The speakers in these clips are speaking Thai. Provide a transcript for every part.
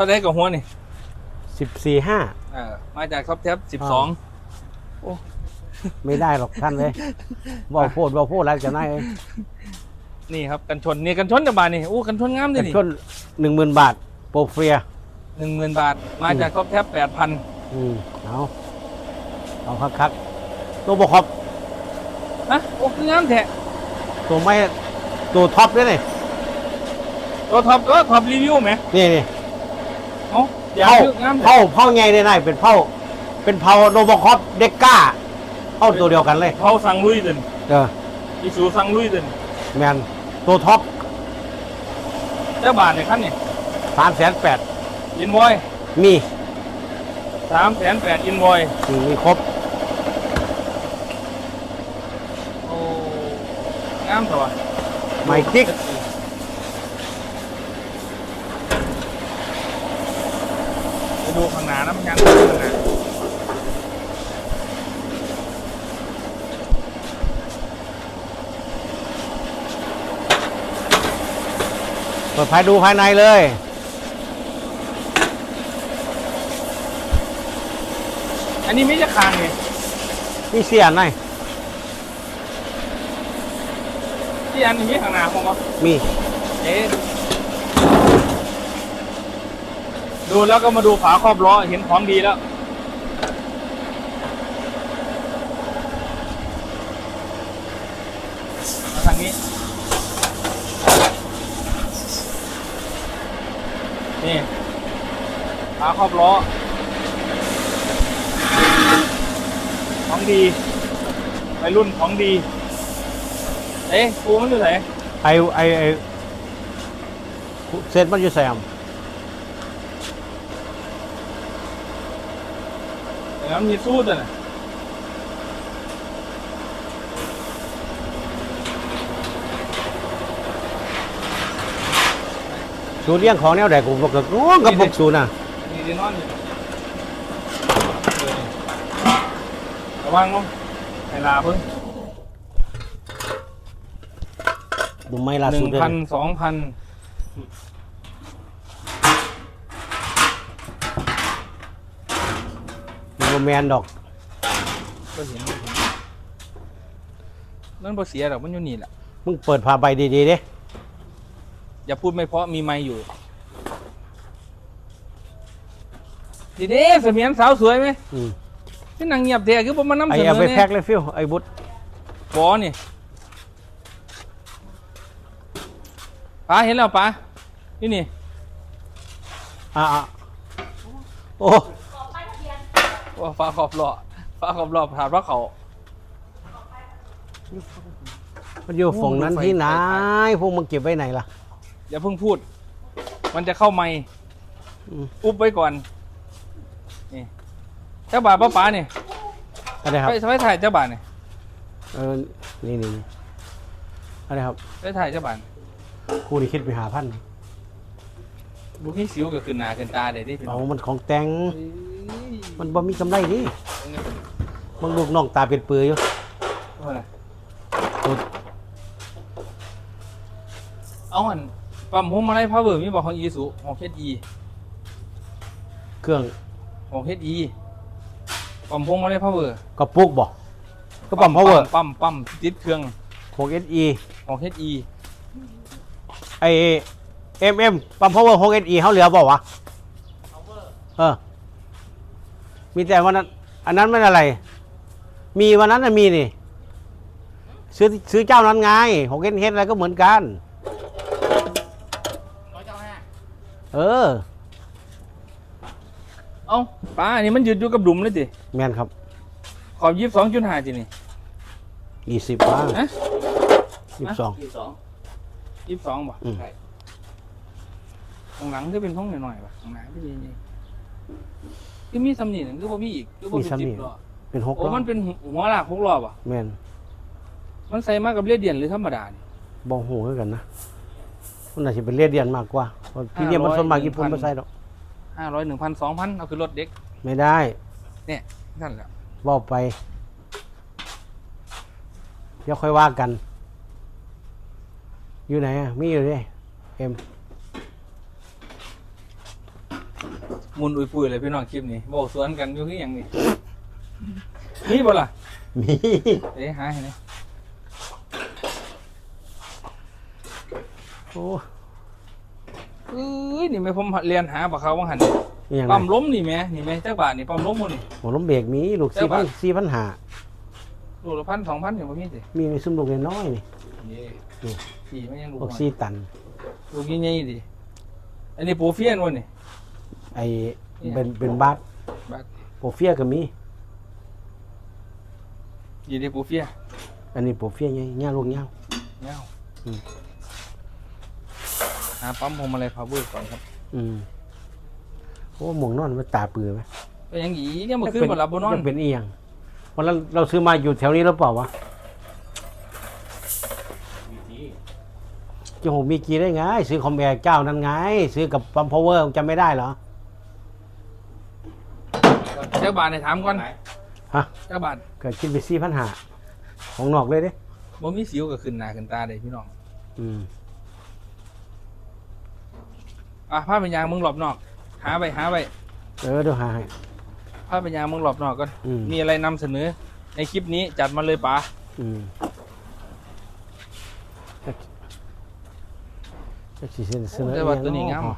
าได้กับหัวนี่สิบสี่ห้าเออมาจากท็อปแท็บสิบสองไม่ได้หรอกท่านเลยบอกโพดบอกโพดแล้วจะได้เอ้ยนี่ครับกันชนนี่กันชนจะบานนี่โอ้กันชนงามเลเป็ยนนี่ต้นหนึ่งหมื่นบาทโปรเฟียหนึ่งหมื่นบาท มาจากท็อปแท็บแปดพันอืมเอาเอาคักคักๆตัวบกครอบนะโอ้คืองามแท้ตัวไม่ตัวท็อปด้วยนี่ตัวท็อปตัวท็อปรีวิวไหมนี่นี่ เอ้าอยากเผาคืองามแท้เผาเผาไงได้ได้เป็นเผาเป็นเผาโรบอคอปเด็กก้าเผาตัวเดียวกันเลยเขาสั่งลุยเดินเอออีสูสั่งลุยเดินแมนตัวท็อปเจ้าบาทเนี่ยขั้นนี่สามแสนแปดอินวอยมีสามแสนแปดอินวอยอืมมีครบโอ้งามตัวไมติ๊ก ไป ดูข้างหน้าน้ำยันข้างหน้าเปิดภายดูภายในเลย อันนี้ไม่ใช่คางไงมีเสียนไหนที่อันนี้ข้างหน้าผมว่ามี เอ๊ะ ดูแล้วก็มาดูฝาครอบล้อเห็นของดีแล้ว มาทางนี้ นี่ฝาครอบล้อ ของดีไปรุ่นของดี เอ๊ะกูมันอยู่ไหนไอไอไอเซตมันอยู่แซม อย่างนั้นมีสู้ด้วยนะสูตรเลี้ยงของแนวใดกูบอกกับง้กับพวกสูตรน่ะมีที่นอนอยู่เออระวังลงไอ้ลาเพิ่งดูไม่ล่าหนึ่สุดงเลยพันสองพัน มันบ่ แมนดอกก็เห็นนั่นพอเสียหรอกมันอยู่นี่แหละมึงเปิดผ้าใบดีๆเด้อย่าพูดไม่เพราะมีไม้อยู่ดีเด้เสมียนสาวสวยไหมอืมที่นางเงียบเทคือผมมานำไอเสนเอาอไปเนี่แพ็ยคเลยฟิวไอบุตรบอนี่ป้าเห็นแล้วป้านี่นี่อะอะโอ้ ว่าฟ้าขอบหล่อฟ้าขอบหล่อผ่านว่าเขา มันอยู่ฝั่งนั้นที่ไหน พวกมึงเก็บไว้ไหนล่ะ อย่าเพิ่งพูด มันจะเข้าไม่อืม อุบไว้ก่อน นี่เจ้าบ่าวป้าป๋าเนี่ยอะไรครับ ไปไปถ่ายเจ้าบ่าวเนี่ยเออ นี่นี่นี่อะไรครับไปถ่ายเจ้าบ่าวคู่นี่คิดไปหาพันบุกี้สิวก็ขึ้นหน้าขึ้นตาเดี๋ยวนี้พี่น้เอาองมันของแต่งเอ้ย มันบ่มีกำไรนี่มึงลูกน้องตาเป็นปืออยู่ว่าอะไรโอ้เอาอันปั๊มโฮมอะไรพาวเวอร์มีบอกของอีสุของเฮดอีเครื่องของเฮดอีปั๊มโฮมอะไรพาวเวอร์กระปุกบ่ก็ปั๊ม power ปั๊มปั๊มติดเครื่องของ SE ของเฮดอีไอ MM ปั๊ม power ของ SE เขาเหลือบ่วะเออ มีแต่วันนั้นอันนั้นมันอะไร มีวันนั้นน่ะมีนี่ ซื้อซื้อเจ้านั้นไงของเฮดเฮดอะไรก็เหมือนกันเออ เอ้าป้าอันนี้มันยืดอยู่กับดุมเลยจิแมนครับขอบยี่สิบสองจุดห้าจินี่ยี่สิบบ้างฮะยี่สิบสองยี่สิบสองยี่สิบสองบ่อืมใช่ข้างหลังจะเป็นท้องหน่อยๆป่ะข้างหน้าไม่ดีนี่ คือมีสำนีหนึ่งคือบ่มีอีกคือบ่เป็นสิบล้อเป็นหกโอ้รอบมันเป็นหัวลากหกรอบอะแมนมันใส่มากับเลียดเดียนหรือธรรมดานี่ บองหูคือกันนะมันน่าจะเป็นเลียดเดียนมากกว่าเพราะพี่เนี่ยมัน500ส่วนมากญี่ปุ่น1,000ไม่ใส่หรอกห้าร้อยหนึ่งพันสองพันเอาขึ้นรถเด็กไม่ได้เนี่ยนั่นแหละว่าไปเดี๋ยวค่อยว่ากัน อยู่ไหนอะมีอยู่ดิเอ็ม มุนอุ้ยปุ้ยเลยพี่น้องคลิปนี้บอกสวนกันอยู่คืออย่างนี้นี่บ่ล่ะมีเอ๊ะหาให้หนี่อยโอ้เอ้ยนี่แม่ผมเรียนหาบ่เขาว่าหันนี่ยยังไงปั๊มล้มนี่แม่นี่แม่จักบาทนี่ปั๊มล้มบ่นี่ หัวล้มเบรกมีลูกเจ้าสี่พับ่านสี่พันหาลูกละพันสองพันอย่างบ่มีสิมีในซุ้มลูกน้อยๆนี่นี่นี่สี่มันยังลูกลูกน้อยสี่ตันลูกใหญ่ๆดิอันนี้โปรเฟียนวะนี่ ไอ้เนี่ย เป็นเป็นบาสบาทโปรเฟียก็มี ยี่ดีโปรเฟียอันนี้โปรเฟียไงเงี้ยลูกเงี้ย เงาอืม หาปั๊มพวงมาลัยพาวเวอร์ก่อนครับอืมโอ้หมองนอนมันตาปือไหมก็ยังอีเนี่ยเมื่อคืนบ่หลับบ่นอนยังเป็นอีหยังวันนั้นเราซื้อมาอยู่แถวนี้แล้วเปล่าวะจะหกมีกี่ได้ไง ซื้อคอมแอร์เจ้านั้นไง ซื้อกับปั๊มพาวเวอร์จำไม่ได้เหรอ เจ้าบาทเนี่ยถามก่อนฮะเจ้าบาทเกิดคิดไปสี่พันหาของนอกเลยเด้บ่มีสิวก็ขึ้นหน้าขึ้นตาได้พี่น้องอืมอะพาเป็นยางมึงหลบนอก หาไปหาไปเออเดี๋ยวหาให้พาเป็นยางมึงหลบนอกก่อนอืมมีอะไรนำเสนอ ในคลิปนี้จัดมาเลยป๋าอืมจะสิเสนอเสนอแต่ว่าตัวนี้งาม อ๋อ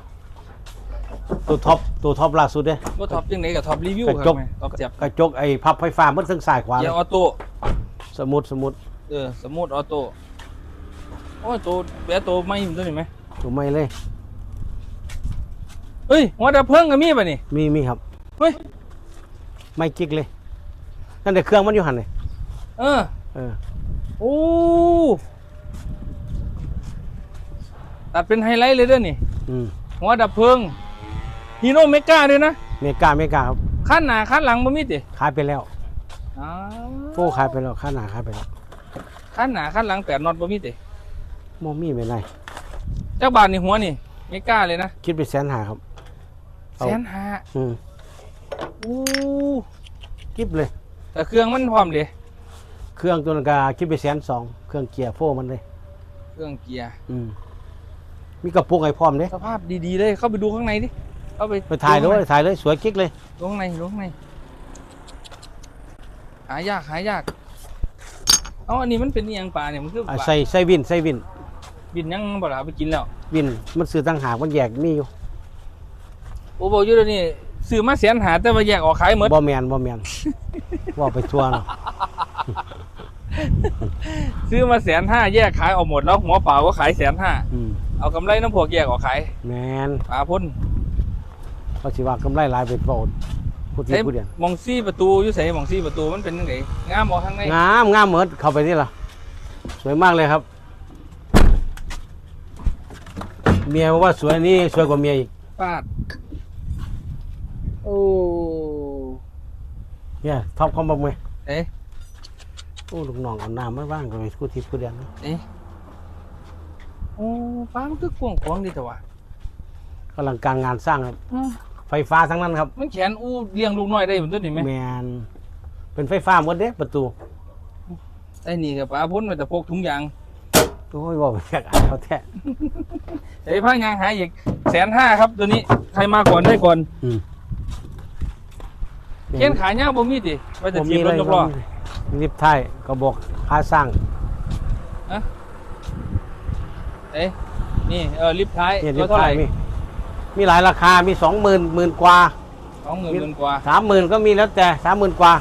ตัวท็อปตัวท็อปล่าสุดเด้บ่ท็อปจังไดกับท็อปรีวิวกระคจรักบแม่ท็อปเจ็บกระจกไอ้พับไฟฟ้ามันทั้งซ้ายขวาเลเกียยร์ออโต้สมุดสมุดเออสมูทออโต้โอ้ยตัวแบะตัวไม่ตัวนี้ไหมถูกไหมเลย เฮ้ยหัวดับเพลิงก็มีป่ะนี่มีมีครับ เฮ้ยไม่กิ๊กเลย นั่นแต่เครื่องมันอยู่หันเลยเออเออโอ้ตัดเป็นไฮไลท์เลยเด้อนี่ อืมหัวดับเพลิง ฮีโน่เมกาด้วยนะเมกาเมกาครับขั้นหน้าขั้นหลังบ่มีติขายไปแล้วอ้าวโฟ้ขายไปแล้วค่าหนาขายไปแล้วขั้นหน้าขั้นหลังแปดน็อตบ่มีติโมมี่ไม่ไรจักบาทนี่หัวนี่เมกาเลยนะคิดไปแสนหาครับเอาแสนห้าอืมโอ้กิบเลย แต่เครื่องมันพร้อมเลยเครื่องตัวนั้นกาคิดไปแสนสองเครื่องเกียร์โฟมันเลย เครื่องเกียร์อืมมีกระปุกไอ้พร้อมเด้สภาพดีๆเลยเข้าไปดูข้างในดิ เข้าไปไปถ่ายดูด้วข้งยในถ่ายเลยสวยกิ๊กเลยลงในลงในหายากหายากเอาอันนี้มันเป็นอหยังปลาเนี่ยมันคือปอะลาใส่ใส่วินใส่วิน บินยังบ่ล่ะเอาไปกินแล้ววินมันซื้อตั้งหากมันแยกมีอยู่โอ้บอกอยู่เดี๋ยวนี้ซื้อมาแสนหาแต่ว่าแยกออกขายหมดบ่แมนบ่แมนว่าไปทัวร์เนาะซื้อมาแสนห้าแยกขายออกหมดแล้วหัวเปล่าก็ขายแสนห้าอืมเอากำไรน้ำพวกแยกออกขายแมนปลาพ่น เขาสิว่ากำไรหลายเป็นโปรดผู้ที่ใส่ผู้เดียวมองซี่ประตูอยู่ใส่มองซี่ประตูมันเป็นยังไงงามออกข้างในงามงามเหมือนเข้าไปนี่ล่ะสวยมากเลยครับ เมียบอกว่าสวยนี่สวยกว่าเมียอีกปาดโอ้เนี่ยท็อปคอมบอกไหมเอ๊ะโอ้ลูกน้องเอาน้ำมาว่างกับผู้ที่ผู้เดียวนะเอ๊ะโอ้ปลามันคือกว้างขวางดีแต่ว่ากำลังการงานสร้างครับอืม ไฟฟ้าทั้งนั้นครับมันแขนอู้เลี้ยงลูกน้อยได้เหมือนต้นนี่ไหมแมนเป็นไฟฟ้าหมดเด้ประตูไอ้นี่กับปลาพ่นมันจะพกถุงยางโอ้ยบอกไปจากอ่านเขาแท้ไอ้ผ้ายางหายอีกแสนห้าครับ ตัวนี้ใครมาก่อนได้ก่อนอืมเขียนขายยาวบ่มีดิว่าจะผมทีมีมเลรถยยกล้อลิฟต์ท้ายกระบอกค่าสร้างเอ๊ะนี่เออลิฟต์ท้ายเนี่ยลิตัวฟต์เท่าไหท้าร่ยมี มีหลายราคา มีสองหมื่นหมื่นกว่าสองหมื่นหมื่นกว่าสามหมื่นก็มีแล้วแต่สามหมื่นกว่า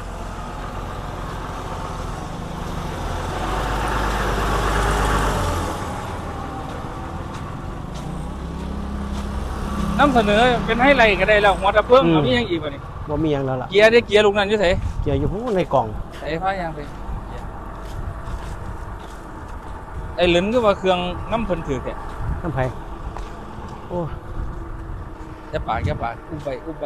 นำเสนอเป็นให้ไรก็ได้แล้วหัวตะเพิ่งเอามีหยังอีกบ่นี่ว่ามีอย่างแล้วล่ะเกียร์ได้เกียร์ลูกนั้นอยู่ไสเกี่ยวอยู่หูในกล่องไอ้ผ้ายางไปไอ้เหลินก็ว่าเครื่องน้ำเพิ่นถือแค่น้ำไผ่โอ้ จะปากจะปากอุ้มไปอุ้มไป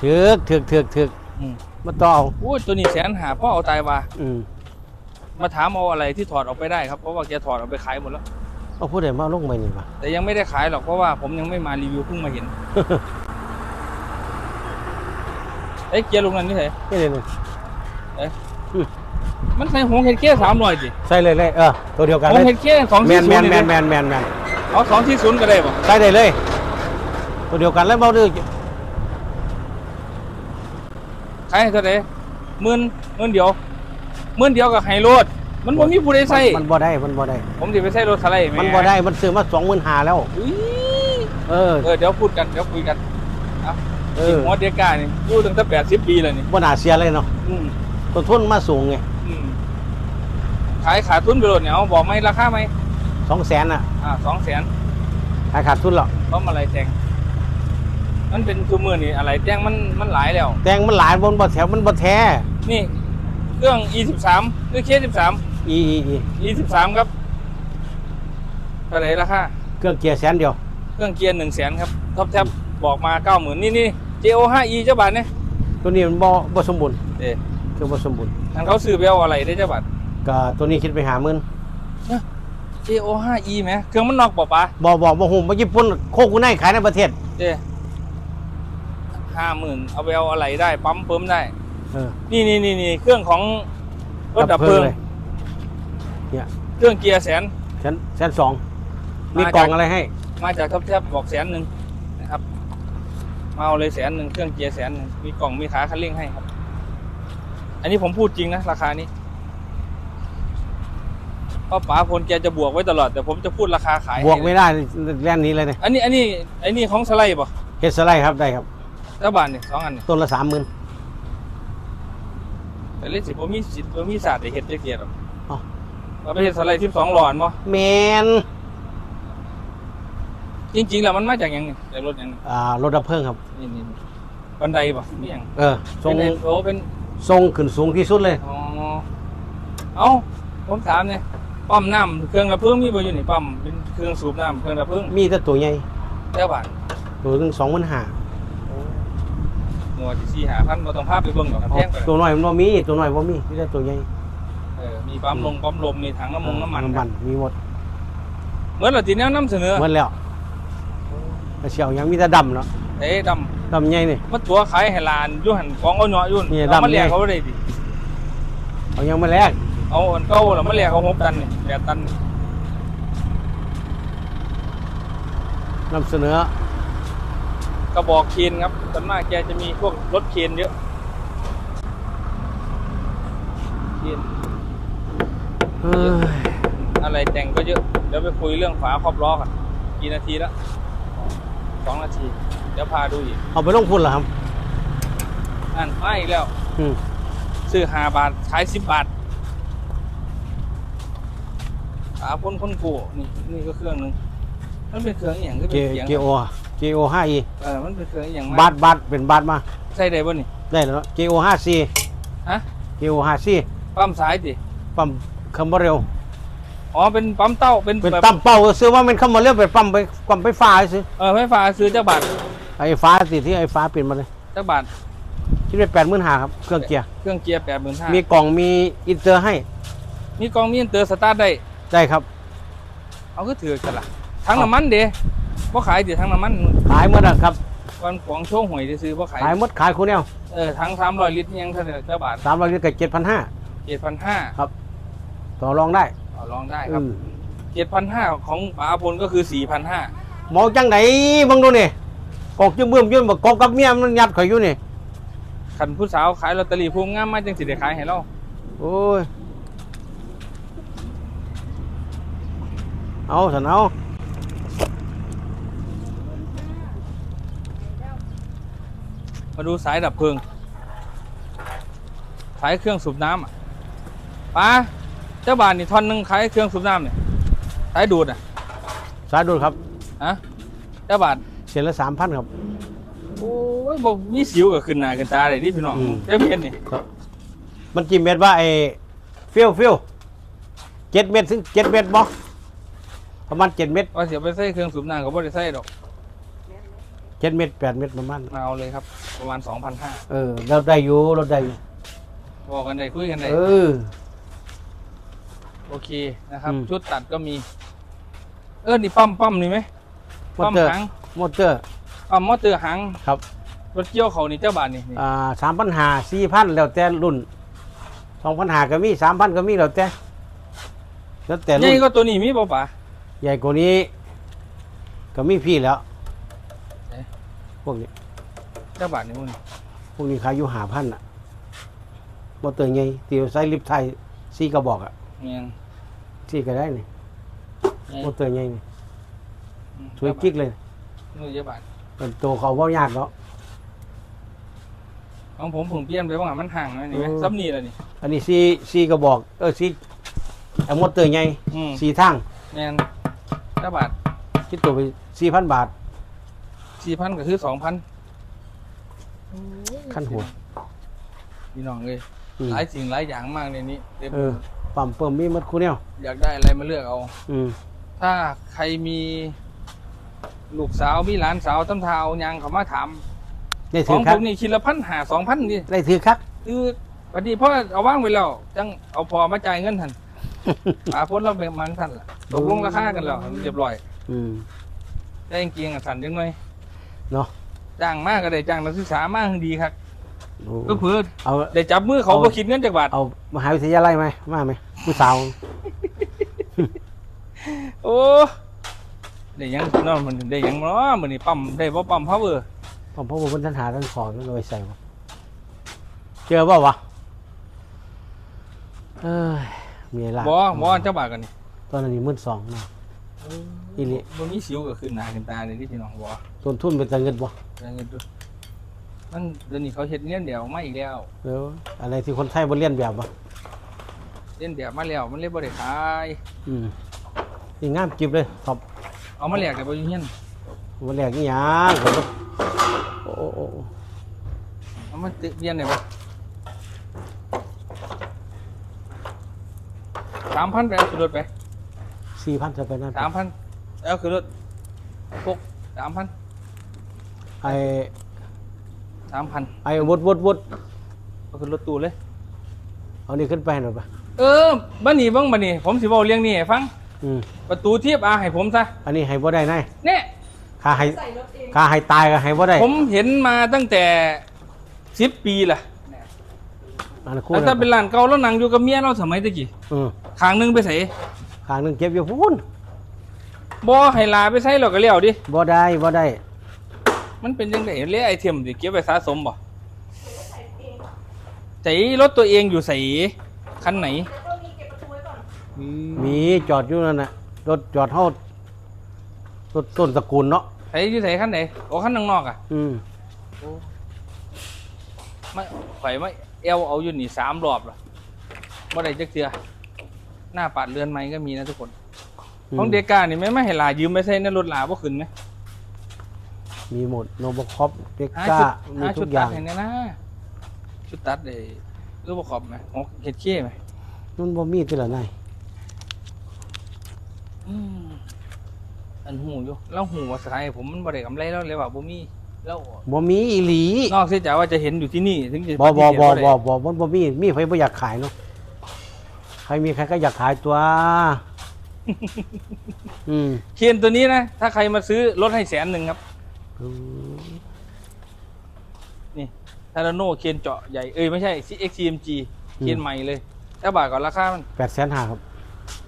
ถือกถือกถือกถือกอืมมาต่อเอาโอ้ยตัวนี้แสนหาพ่อเอาตายว่าอืมมาถามเอาอะไรที่ถอดออกไปได้ครับเพราะว่าแกถอดออกไปขายหมดแล้ว เอาผู้ใดมาลงไปนี่ปะแต่ยังไม่ได้ขายหรอกเพราะว่าผมยังไม่มารีวิวเพิ่งมาเห็นไอ้ยเกียร์ลูกนั้นนี่ไสนี่เลยนี่มันใส่หงเฮดเก้สามร้อยจิใส่เลยเลยเออตัวเดียวกันหเลงยเฮดเก้สองแมที่นศูแมนนย์แมนแมนแมนแมนเอาสองที่ศูนย์ก็ได้ป่ะใส่ได้เลย ตัวเดียวกันแล้วเบาดื้อขายให้เท่าไหร่หมื่นหมื่นเดียวหมื่นเดียวกับไฮโรดมันบ่มีผู้ใดใส่มันบ่ได้มันบ่ได้ ผมสิไปใส่รถสไลด์แหมันบ่ได้มันซื้อมาสองหมื่นหาแล้วอุ้ยเออเออเดี๋ยวพูดกันเดี๋ยวคุยกันเออหัวเดียกานี่อยู่ตั้งแต่80ปีแล้วนี่บ่น่าเสียเลยเนาะอืมต้นทุนมาสูงไงอืมขายขาดทุนไปโลดเนี่ยเอาบอกไหมราคาไหมสองแสนอะอ่าสองแสนขายขาดทุนหรอกเพราะอะไรแจง มันเป็นซูมือนี่อะไรแจ้งมันมันหลายแล้ว แตงมันหลายบนบ่แถวมันบ่แท้นี่ เครื่อง e 1 3 หรือเค13 อีอีอี e 1 3ครับเท่าไหร่ราคาเครื่องเกียร์แสนเดียว เครื่องเกียร์หนึ่งแสนครับท็อปแท็บบอกมาเก้าหมื่นนี่นี่ JO 5 e เจ้าบาทเนี่ยตัวนี้มันบ่บ่สมบูรณ์เอ๊ะเครื่องบ่สมบูรณ์ทางเขาซื้อไปเอาอะไรได้เจ้าบาทก็ตัวนี้คิดไปหาหมื่น JO 5 e ไหมเครื่องมันนอกเปล่าปะบ่บ่บ่ฮู้บ่ญี่ปุ่นโคกุไนขายในประเทศ เอ๊ะ ห้าหมื่นเอาไปเอาอะไรได้ปั๊มเพิ่มได้ เออนี่นี่นี่นี่เครื่องของรถดับเพลิงเลยเนี่ยเครื่องเกียร์แสนแสนแสนสองมีมาจากกล่องอะไรให้ มาจากท็อปแท็บบอกแสนหนึ่งนะครับมาเอาเลยแสนหนึ่งเครื่องเกียร์แสนหนึ่งมีกล่องมีขาคันเร่งให้ครับ อันนี้ผมพูดจริงนะราคานี้เพราะป๋าพลแกจะบวกไว้ตลอด แต่ผมจะพูดราคาขายบวกให้ไม่ได้แล่นนี้เลยเนี่ยอันนี้อันนี้อันนี้ของสไลด์ป่ะเฮ็ดสไลด์ครับได้ครับ เจ้าบานเนี่ยสองอันเนี่ยต้นละสามหมื่นแต่เล่นสิผมมีสิทธิ์ผมมีศาสตร์ได้เห็ดได้เกียรติหรอกอ๋อ เราไปเห็ดสไลด์ที่สองหลอนป่ะแมนจริงๆแล้วมันมาจากหยังไงจากรถหยังไงอ่ารถดับเพลิงครับ นี่นี่บันไดป่ะนี่ยังเออทรงเป็นโอ้เป็น ทรงขึ้นสูงที่สุดเลย อ๋อ เอาผมถามเนี่ยปั๊มน้ำเครื่องระเพิ่งมีบ่อยู่นี่ปั๊มเป็นเครื่องสูบน้ำเครื่องระเพิ่งมีแต่ตัวใหญ่เจ้าบาทตัวหนึงสองหมื่นห้า หัวที่สี่หาพันบ่ต้องพาไปเบิ่งดอกครับแพงไปตัวน้อยมันบ่มี ตัวน้อยบ่มีมีแต่ตัวใหญ่เออมีปั๊มลงปั๊มลมมีถังน้ำมงน้ำมันน้ำมันมีหมดเหมือนเราที่แนวนํเสนอหมดแล้วแต่เชียวยังมีแต่ดำเนาะเอ้ดดำใหญ่นี่ำมาตัวขายให้หลานอยู่หันของเอาเนาะอยู่นี่เอามาดำแลกนี่เขาได้ดิเอายังมาแลกเอาอันเก่าแล้วมาแลกเอา6ตันนี่8ตันนี่นำเสนอก ระบอกเคนครับส่วนมากแกจะมีพวกรถเคนเยอะเคนเอ้ยอะไรแต่งก็เยอะ เดี๋ยวไปคุยเรื่องฝาครอบล้อกันกี่นาทีแล้วสองนาที เดี๋ยวพาดูอีก เอาไปลงทุนเหรอครับอ่านมาอีกแล้วอืมซื้อห้าบาทขายสิบบาทฝาพ่นพ่นกูนี่นี่ก็เครื่องหนึ่งมันเป็นเครื่องอหย่างก็เกเป็นเสียงเกโอ เกโอห้าอีเออมันเป็นเครื่องอหย่างบาทบาทเป็นบาทมา ใส่ได้บ่นี่ ได้แล้วเกโอห้าซีฮะเกโอห้าซีปั๊มสายดิปั๊มคำว่าเร็ว อ๋อเป็นปั๊มเต้าเป็นเป็นแบบตั้มเป้าซื้อว่ามันคำว่าเร็วไปปั๊มไปปั๊มไปฟ้าซื้อเออไฟฟ้าซื้อเจ้าบาทไอ้ฟ้าสิที่ไอ้ฟ้าเปลี่ยนมาเลยเจ้าบาทคิดไปแปดหมื่นห้าครับเครื่องเกียร์เครื่องเกียร์แปดหมื่นห้ามีกล่องมีอินเตอร์ให้มีกล้องมีอินเตอร์สตาร์ทได้ ได้ครับ เอาก็ถือกันละทั้งน้ำมันเด้ บ่ขายดิทั้งน้ำมันขายหมดอะครับวันของโชว์หวยจะซื้อบ่ขายขายหมดขายคุณแนวเออทั้งสามร้อยลิตรยังเท่าไหร่เจ้าบาทสามร้อยกับเจ็ดพันห้าเจ็ดพันห้าต่อรองได้ต่อรองได้ครับอืมเจ็ดพันห้าของป๋าพลก็คือสี่พันห้า หมองจังไหนเบังดูนี่กอกจื้อเบื่อมยื่นบอกกอกกับเมียมันยัดข่อยอยู่นี่ขันผู้สาวขายลอตเตอรี่ภูมิงามมาจังสิได้ขายให้เราโอ้ยเอาสันเอา มาดูสายดับเพลิง สายเครื่องสูบน้ำอะป๋าเจ้าบ้านนี่ท่อนหนึ่งขายเครื่องสูบน้ำเนี่ยสายดูดอะสายดูดครับฮะเจ้าบ้านเสียละสามพันครับ โอ้ยบอกมีสิวก็ขึ้นหน้าขึ้นตาเลยนี่พี่น้องอืม เจ้าเพียนนี่มันกี่เม็ดว่าไอ้ฟิวฟิวเจ็ดเม็ดถึงเจ็ดเม็ดบ่ประมาณเจ็ดเม็ดว่าเสียไปใส่เครื่องสูบน้ำก็บ่ได้ใส่ดอกเจ็ดเม็ดแปดเม็ดประมาณมาเอาเลยครับ ประมาณสองพันห้าเออเราได้อยู่เราได้อยู่บอกกันได้คุยกันได้เออ โอเคนะครับ อืมชุดตัดก็มี เออนี่ปั๊มปั๊มนี่ไหมมอปั๊มเตอร์ หางมอเตอร์ ปั๊มมอเตอร์หางครับ รถเกี่ยวเขานี่เจ้าบ้านนี่นี่อ่าสามพันหาสี่พันแล้วแต่รุ่นสองพันหาก็มีสามพันก็มีแล้วแต่แล้วแต่ใหรุ่ญ่นก็ตัวนี้มีป่ป่าใหญ่กว่านี้ ก็มีพี่แล้ว เอ๊ะวกนี้ เจ้าบาทนี่มึงพวกนี้ขายอยู่หาพันอะมอเตอร์ไงตีไซส์ลิฟต์ไทยซีกระบอกอะเงี้ยซีก็ได้นี่ไงมอเตอร์ไงนี่สวยกิ๊กเลยนู่นเจ้าบาทเป็นตัวเขาว่ายากเนาะของผมผมเปลี่ยนไปว่ามันห่างไหมนี่ไหมเออซับนี่แหละนี่อันนี้ซีซีกระบอก เออซีไอ้มอเตอร์ไงอืมสีทางแมนเจ้าบาทคิดตัวไปสี่พันบาทสี่พันก็คือสองพัน ขั้นหัวพี่น้องเลยอืมหลายสิ่งหลายอย่างมากในนี้เต็มเออปั๊มเปิ่มมีหมัดคู่เนี่ยอยากได้อะไรมาเลือกเอา อืมถ้าใครมีลูกสาวมีหลานสาวต้นทาวยังเขามาถามได้ขถือองผคักมนี่คิดละพันหาสองพันนี่ได้ถือคักคือพอดีเพราะเอาว่างไปแล้วจังเอาพอมาจ่ายเงินทันอาพ้นเราเป็นมันทันล่ะตกลงราคากันแล้วเรียบร้อยอืม ได้จริงๆอะสันจังหน่อยเนาะ จ้างมากก็ได้จ้างนักศึกษามากดีครับโอ้ก็เพื่อเอา ได้จับมือเขาเอา ก็คิดเงินจากบาทเอามหาวิทยาลัยไหมมาไหมผู้สาวโอ้ได้หยังเนอนมันได้หยังเนาะมันนี่ปั๊มได้บ่ปั๊มพาวเวอร์ผมพบว่าบนทันหาทันขอนั่นเลยใส่วะเจอเปล่าวะเอ้ยมีอะไรบ่บ่เจ้าบาทกันนี่ตอนนั้นนี่มื่นสองนะ อีหลิบ่มีสิวก็ขึ้นหน้าขึ้นตาเลยที่พี่น้องบ่ต้นทุนเป็นตังเงินบ่ได้เงินด้วยมันเดี๋ยวนี้เขาเฮ็ดเงินเดี๋ยวมาอีกแล้วเดี๋ยวอะไรที่คนไทยบ่เรียนแบบวะเล่นเดี๋ยวมาแล้วมันเลยบ่ได้ขายอืมนี่งามจิบเลยครับเอามาแลกได้บ่อยู่เฮียนวันแรกนี่หยังผมก็โอ้โอ้โอ้เอามาติเรียนได้บ่3,000ไปเอาขึ้นรถไป สี่พันจะไปนั่น3,000เอาขึ้นรถพก3,000ไอ้3,000ไอ้วุดวุดวุดเอาขึ้นรถตู้เลย เอานี่ขึ้นไปหน่อยปะเออบัดนี้เบิ่งบัดนี้ ผมสิเว้าเรื่องนี้ให้ฟังอืมประตูเทียบอาให้ผมซะอันนี้ให้บ่ได้นายเนี่ยค่าให้ค่าให้ตายก็ให้บ่ได้ ผมเห็นมาตั้งแต่10ปีล่ะอันนั้นคู่แล้วนะถ้าเป็นร้านเก่าแล้วนั่งอยู่กับเมียเราสมัยตะกี้อืมข้างหนึงไปใส่ ข้างหนึงเก็บอยู่พุ่นบ่ให้ลาไปใส่เราก็เลี้ยวดิ บ่ได้บ่ได้ มันเป็นจังได๋เรียกไอเทมสิเก็บไว้สะสมบ่ใส่รถตัวเองอยู่ใส่คันไหน มีจอดอยู่นั่นน่ะรถจอดเฮารถต้นตระกูลเนาะใส่อยู่ใส่คันไหนโอ้คันข้างนอกอะอืมไม่ข่อยไม่เอวเอาอยู่นี่สามรอบละบ่ได้จักเทื่อ หน้าปัดเรือนไม้ก็มีนะทุกคน ของเดกานี่ไม่ไม่ให้ลายืมไปใส่ในรถลาบ่ขึ้นไหมมีหมดโนบคอปเด็กหาก้าชุดมีหาทุชุดกอตัย่าดงให้แน่นะชุดตัดเลยรูปประกอบไหมของเฮ็ดเค้ไหมนั่นบ่มีติละนายอืมอันหูอยู่แล้วหูว่าสายผมมันบ่ได้กำไรแล้วเลยว่าบ่มีแล้วบ่มีอีหลีนอกเสียจากว่าจะเห็นอยู่ที่นี่ ถึงจะบ่บ่ปฏิเสธบ่ได้บ่บ่มันบ่มีมีใครบ่อยากขายเนาะใครมีใครก็อยากขายตัว อืมเคนตัวนี้นะ ถ้าใครมาซื้อลดให้แสนหนึ่งครับ นี่ทาราโนเคนเจาะใหญ่ เอ้ยไม่ใช่ CXCMG เคนใหม่เลยถ้าบาทก่อนราคามันแปดแสนห้าครับ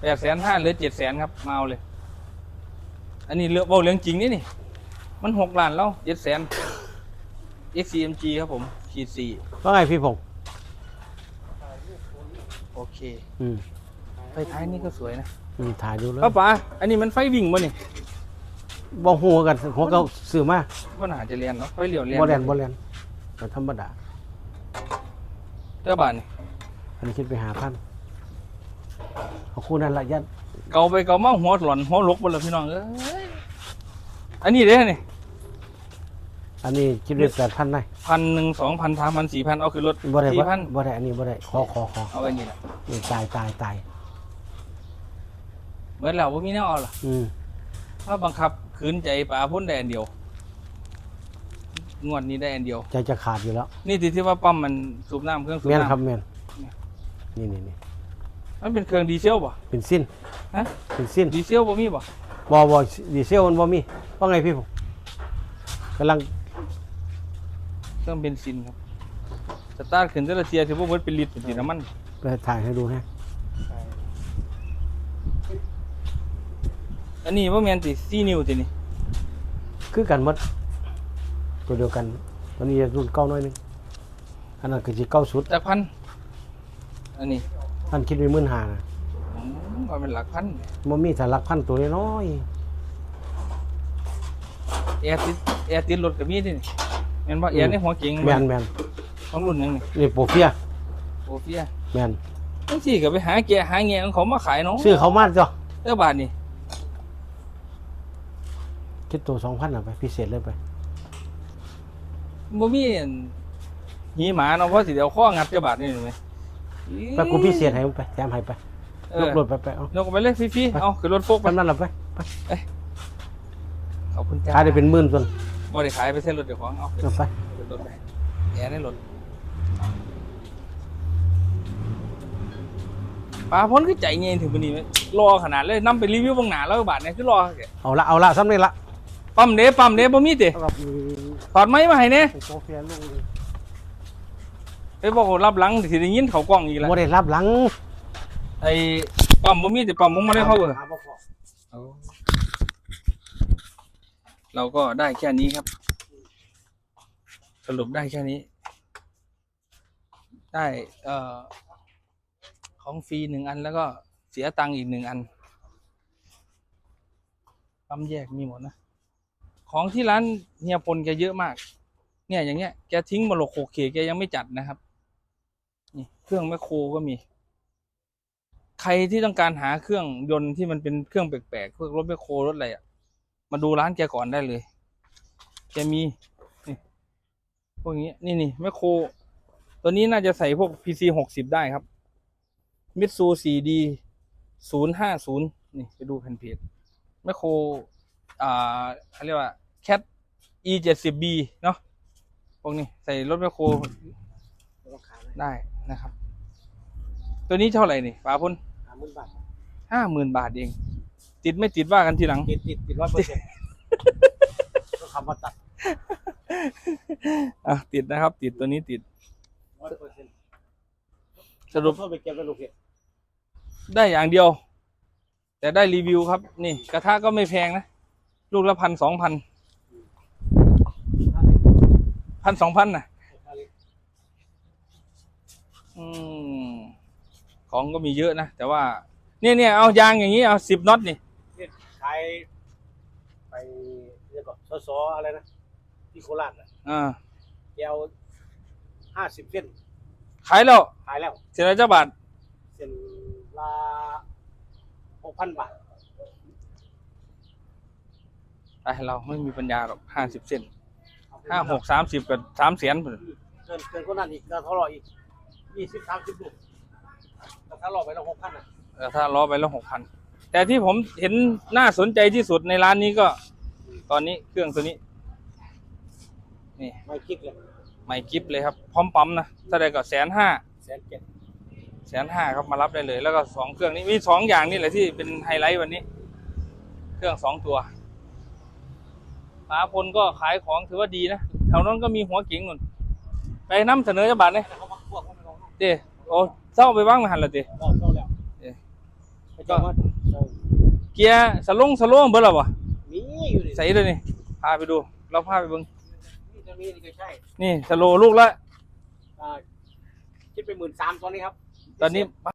แปดแสนห้าหรือเจ็ดแสนครับมาเอาเลย อันนี้เรื่องเบาเรื่องจริงนี่นี่ มันหกล้านแล้วเจ็ดแสน XCMG ครับผมขีดสี่ว่าไงพี่พงษ์ โอเค อืมไฟท้ายนี่ก็สวยนะอืมถ่ายดูเลยป้าป๋าอันนี้มันไฟวิ่งบ่นี่บ่หัวกันหัวก็ซื้อมาว่าน่าจะเรียนเนาะไฟเหลียวเรียนบ่แลนบ่แลนก็ธรรมดาเจ้าบ้านนี่อันนี้คิดไปหาพันเอาคู่นั้นละยัดเกาไปเกามาหัวหล่อนหัวลกบนเลยพี่น้องเอ้ยอันนี้เด้นี่ อันนี้คิดด้วยแปดพันได้พันหนึ่งสองพันสามพันสี่พันเอาขึ้นรถบ่ได้สี่บ่พันบ่ได้อันนี้บ่ได้ขอขอขอเอาไว้นี่แหละนี่ตายตายตายเหมือนเราว่ามีแนวเอาล่ะอืมถ้าบังคับขืนใจป่าพ้นได้อันเดียว งวดนี้ได้อันเดียว ใจจะขาดอยู่แล้ว นี่ที่ที่ว่าปั๊มมันสูบน้ำเครื่องสูบแม่นน้ครับแม่นนี่นี่นี่ำมันเป็นเครื่องดีเซลป่ะเป็นสิ้นฮะเป็นสิ้นดีเซลบ่มีป่ะบ่บ่ดีเซลมันบ่มีว่าไงพี่ผมกำลังเค รื่องเบนซินครับ สตาร์ทขึ้นแต่ละเทียถือว่ามันเป็นลิตรเป็นสีน้ำมันไปถ่ายให้ดูนะอันนี้ว่าแมนติสี่นิ้วตินี่คือกันหมดตัวตัวเดียวกันตัวนี้จะรุ่นเก้าน้อยหนึงอันนั้นคือสิเก้าสุดแต่พัน อันนี้ท่านคิดไว้หมื่นห้าอืมก็เป็นหลักพันมันมีแต่หลักพันตัวน้อยแอร์ติดแอร์ติดรถกับมีดิ แม่นบ่แอร์ในหัวเก๋งๆแมนแมนของรุ่นหยังนี่นี่โปรเฟียโอเฟียแมนจังซี่ก็ไปหาแกะหาแงของเขามาขายเนาะซื้อเขามาจ้ะเด้อบาทนี่คิดตัวสองพันอะไปพิเศษเลยไปบ่มีอันหีหมาเนาะเพราะสิเดี๋ยวข้องัดกระบาดนี่เห็นไหมไปกูพิเศษให้มึงไปแถมให้ไปเอยกอรถไปไปเอา ยกไปเลยฟรีๆเอาขึ้นรถโฟกไปไปนั่นละไปไปขอบคุณจ้า ขายได้เป็นหมื่นส่วน บ่ได้ขายไปเส้นรถเดี๋ยวของเอาเอาไปขึ้นรถไปแอร์ในรถปลาพ้นคือใจเย็นถึงวันนี้ไหมรอขนาดเลยนํไปรีวิวเบางหนาแล้วบาทเนี่ยคือรอแกเอาละเอาละซ้ำนี่ละปั๊มเด้ปั๊มเด้บ่มีติสำหรับถอดไม้มาให้แน่โซเฟียลุงไปบอกว่ารับหลังสิได้ยินเขากล้องอีกแล้วโมได้รับหลังไอ้ปั๊มบ่มีแต่ปั๊มบ่มาได้เข้าเบอร์หบ่พอเเราก็ได้แค่นี้ครับ สรุปได้แค่นี้ ได้เอ่อของฟรีหนึ่งอันแล้วก็เสียตังค์อีกหนึ่งอันปั๊มแยกมีหมดนะ ของที่ร้านเฮียพลแกเยอะมาก เนี่ยอย่างเงี้ยแกทิ้งมรโคเคแกยังไม่จัดนะครับ นี่เครื่องแมคโครก็มี ใครที่ต้องการหาเครื่องยนต์ที่มันเป็นเครื่องแปลกๆพวกรถแมคโครรถอะไรอะ มาดูร้านแกก่อนได้เลย แกมีนี่พวกนี้นี่นี่แมคโคร ตัวนี้น่าจะใส่พวก PC หกสิบได้ครับมิตซู 4D ศูนย์ห้าศูนย์นี่ไปดูแผ่นเพจแมคโคร อ่าเขาเรียกว่า Cat E เจ็ดสิบ B เนาะพวกนี้ใส่รถแมคโครได้นะครับ ตัวนี้เท่าไหร่นี่ป้าพุ่นหาหมื่นบาทห้าหมื่นบาทเอง ติดไม่ติดว่ากันทีหลัง ติดติดติดร้อยเปอร์เซ็นต์ก็คำว่าตัดอะติดนะครับ ติดตัวนี้ติดร้อยเปอร์เซ็นต์สรุปโทษไปเก็บแล้วลูกเห็ดได้อย่างเดียว แต่ได้รีวิวครับ นี่ กระทะก็ไม่แพงนะ ลูกละพันสองพันพันสองพันนะอืมของก็มีเยอะนะ แต่ว่า เนี่ยเนี่ยเอายางอย่างนี้เอาสิบน็อตนี่ขายไปเรียกก่อนสสอะไรนะที่โคราชอะอ่าแกเอาห้าสิบเส้นขายแล้วขายแล้วเสียเจ้าบาทเส้นละหกพันบาทไอเราไม่มีปัญญาหรอกห้าสิบเซนห้าหกสามสิบกับสามแสนพุ่นเกินเกินคนนั้นอีกก็เขารออีกยี่สิบสามสิบลูกแต่ถ้ารอไปแล้วหกพันอะแต่ถ้าล้อไปแล้วหกพัน แต่ที่ผมเห็นน่าสนใจที่สุดในร้านนี้ก็ ตอนนี้เครื่องตัวนี้ นี่ไม่คิดเลยใหม่กิฟเลยครับ พร้อมปั๊มนะถ้าได้ก็แสนห้าแสนเจ็ดแสนห้าครับมารับได้เลย แล้วก็สองเครื่องนี้มีสองอย่างนี่แหละที่เป็นไฮไลท์วันนี้ เครื่องสองตัวป๋าพลก็ขายของถือว่าดีนะแถวนั้นก็มีหัวเก๋งนุ่นไปน้ำเสนอจะบาทเลยแต่เขามาควบเขาไม่ลงเจ้โอ้เศร้าไปบ้างไหมหันละเจ้ก็เท่าแล้วเอ๊ะก็จะว่า เออเกียร์สลงสโลงเบิดหรอวะมีอยู่ดิใส่เลยนี่พาไปดู เราพาไปเบิ่งนี่จะมีนี่ก็ใช่ นี่สโลลูกละอ่าคิดไปหมื่นสามตอนนี้ครับ ตอนนี้พ